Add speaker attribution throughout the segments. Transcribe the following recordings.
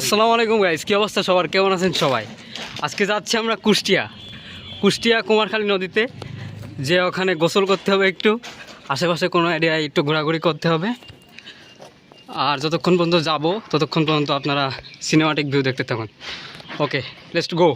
Speaker 1: আসসালামু আলাইকুম গাইজ কী অবস্থা সবার? কেমন আছেন সবাই? আজকে যাচ্ছি আমরা কুষ্টিয়া। কুষ্টিয়া কুমারখালী নদীতে। যে ওখানে গোসল করতে হবে একটু। আশেপাশে কোনো এরিয়ায় একটু ঘোরাঘুরি করতে হবে। আর যতক্ষণ পর্যন্ত যাব, ততক্ষণ পর্যন্ত আপনারা সিনেমাটিক ভিউ দেখতে থাকুন। ওকে লেটস গো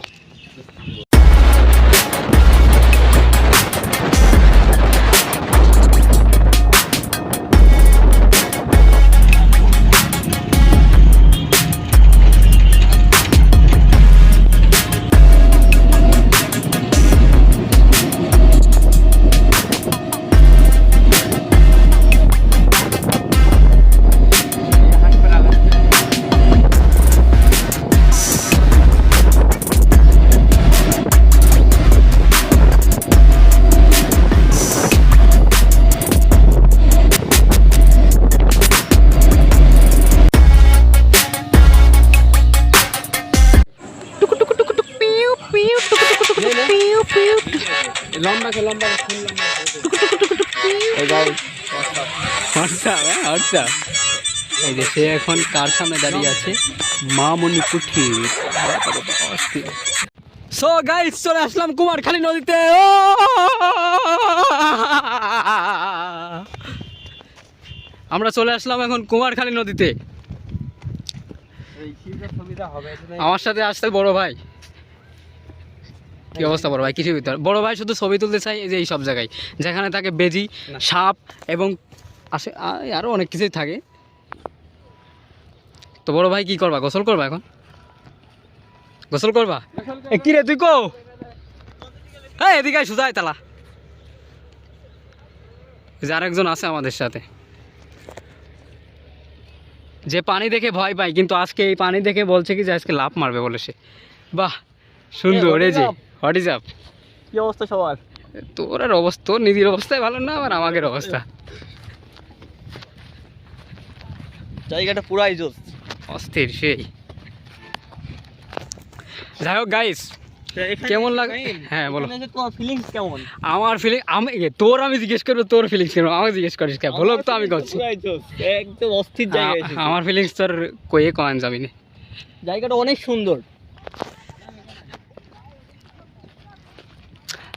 Speaker 1: লম্বা লম্বা হোয়াটসঅ্যাপ হ্যাঁ হোয়াটসঅ্যাপ এই যে সে এখন কার সামনে দাঁড়িয়ে আছে মা মণি কুঠি সো গাইস চলে আসলাম কুমারখালী নদীতে। আমরা চলে আসলাম এখন কুমারখালী নদীতে। আমার সাথে আসতে বড় ভাই। কি অবস্থা বড় ভাই? কিছু ভিতর বড় ভাই শুধু ছবি তুলতে চাই যে এই সব জায়গায়। যেখানে থাকে বেজি সাপ এবং আসে আ- আরও অনেক কিছুই থাকে। তো বড় ভাই কি করবা? গোসল করবা এখন? গোসল করবা? এ কি রে তুই কো? হ্যাঁ এদিকে আয়, সোজা আয় তালা। যে আরেকজন আছে আমাদের সাথে। যে পানি দেখে ভয় পায় কিন্তু আজকে এই পানি দেখে বলছে কি যে আজকে লাভ মারবে বলে সে। বাহ সুন্দর এই যে? হোয়াট ইজ আপ
Speaker 2: কি অবস্থা সবার?
Speaker 1: তোর আর অবস্থা তোর নিজের অবস্থায় ভালো না আবার আমাদের অবস্থা।
Speaker 2: জায়গাটা পুরাই জোস।
Speaker 1: অস্থির সেই। যাই হোক গাইস কেমন লাগে? হ্যাঁ, বলো।
Speaker 2: ফিলিংস কেমন?
Speaker 1: আমার ফিলিং আমি তোর আমি জিজ্ঞেস করব তোর ফিলিংস কেন আমাকে জিজ্ঞেস করিস কেন? বলো তো আমি করছি।
Speaker 2: একদম অস্থির জায়গা
Speaker 1: আমার ফিলিংস তোর কয়ে কয়েন যাবি না।
Speaker 2: জায়গাটা অনেক সুন্দর।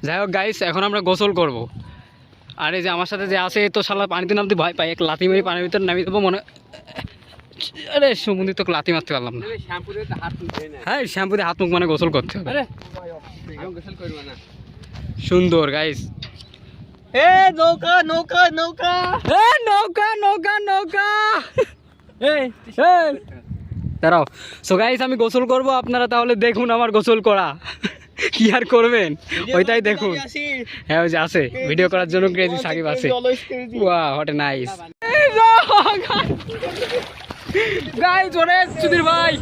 Speaker 1: যাই হোক গাইস এখন আমরা গোসল করব। আর এই যে আমার সাথে যে আছে এ তো শালা পানিতে নামতে ভয় পাই এক লাথি মেরে পানির ভিতরে নামিয়ে দেবো মনে আরে সমুদ্রে তো লাথি মারতে পারলাম না। হ্যাঁ শ্যাম্পু দিয়ে হাত মুখ মানে গোসল করতে হবে। সুন্দর গাইস
Speaker 2: এ নৌকা নৌকা নৌকা।
Speaker 1: এ নৌকা নৌকা নৌকা। দাঁড়াও। সো গাইস আমি গোসল করব আপনারা তাহলে দেখুন আমার গোসল করা। কি আর করবেন? ওইটাই দেখুন। হ্যাঁ ওই যে আছে। ভিডিও করার জন্য ক্রেজি সাকিব আছে। ওয়া হোয়াট এ নাইস গাইস ওরে সুধীর ভাই।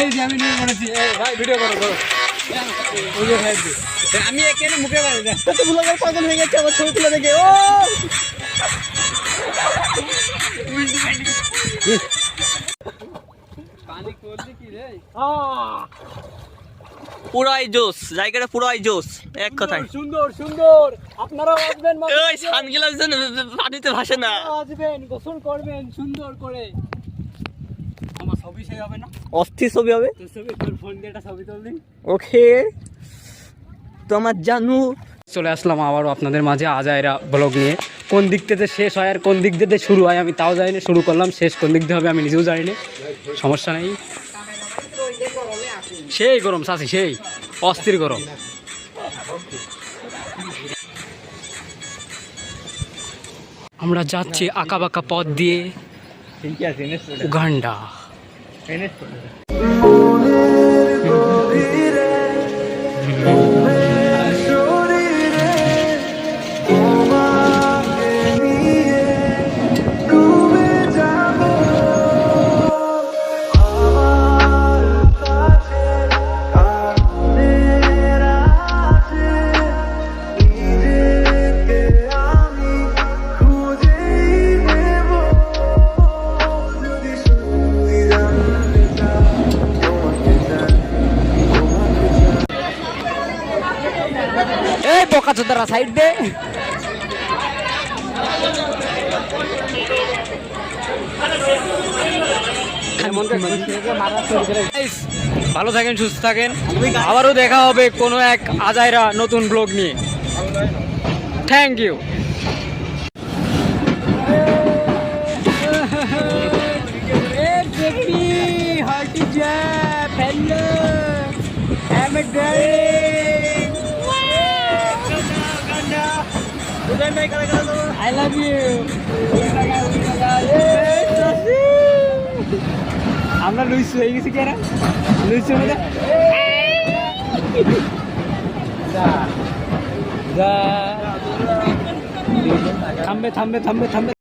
Speaker 1: এই যে আমি নিয়ে করেছি। ভাই ভিডিও করো করো। আমি এখানে মুখে
Speaker 2: ব্লগার পাগল হয়ে গেছে আমার ছবি তুলে দেখে। ও! পুরাই জোস জায়গাটা পুরাই জোস এক কথায়।
Speaker 1: সুন্দর সুন্দর। আপনারা আসবেন
Speaker 2: এই সানগ্লাস যেন পানিতে ভাসে না।
Speaker 1: আসবেন গোসল করবেন সুন্দর করে। আমার ছবি সেই হবে না?
Speaker 2: অস্থির ছবি হবে?
Speaker 1: তোর ছবি তোর ফোন দিয়ে একটা ছবি
Speaker 2: ওকে। তোমার জানু।
Speaker 1: চলে আসলাম আবারও আপনাদের মাঝে আজায়রা ব্লগ নিয়ে। কোন দিক থেকে শেষ হয় আর কোন দিক থেকে শুরু হয় আমি তাও জানি না শুরু করলাম শেষ কোন দিক দিয়ে হবে আমি নিজেও জানি না সমস্যা নেই। সেই গরম সাসি সেই অস্থির গরম। আমরা যাচ্ছি আঁকা বাঁকা পথ দিয়ে উগান্ডা। বোকা চোদারা সাইড দে ভালো থাকেন সুস্থ থাকেন। আবারও দেখা হবে কোনো এক আজাইরা নতুন ব্লগ নিয়ে। Thank you I love you. আমরা লুইস হয়ে গেছি কি না লুইস মধ্যে থামবে থামবে থামবে থামবে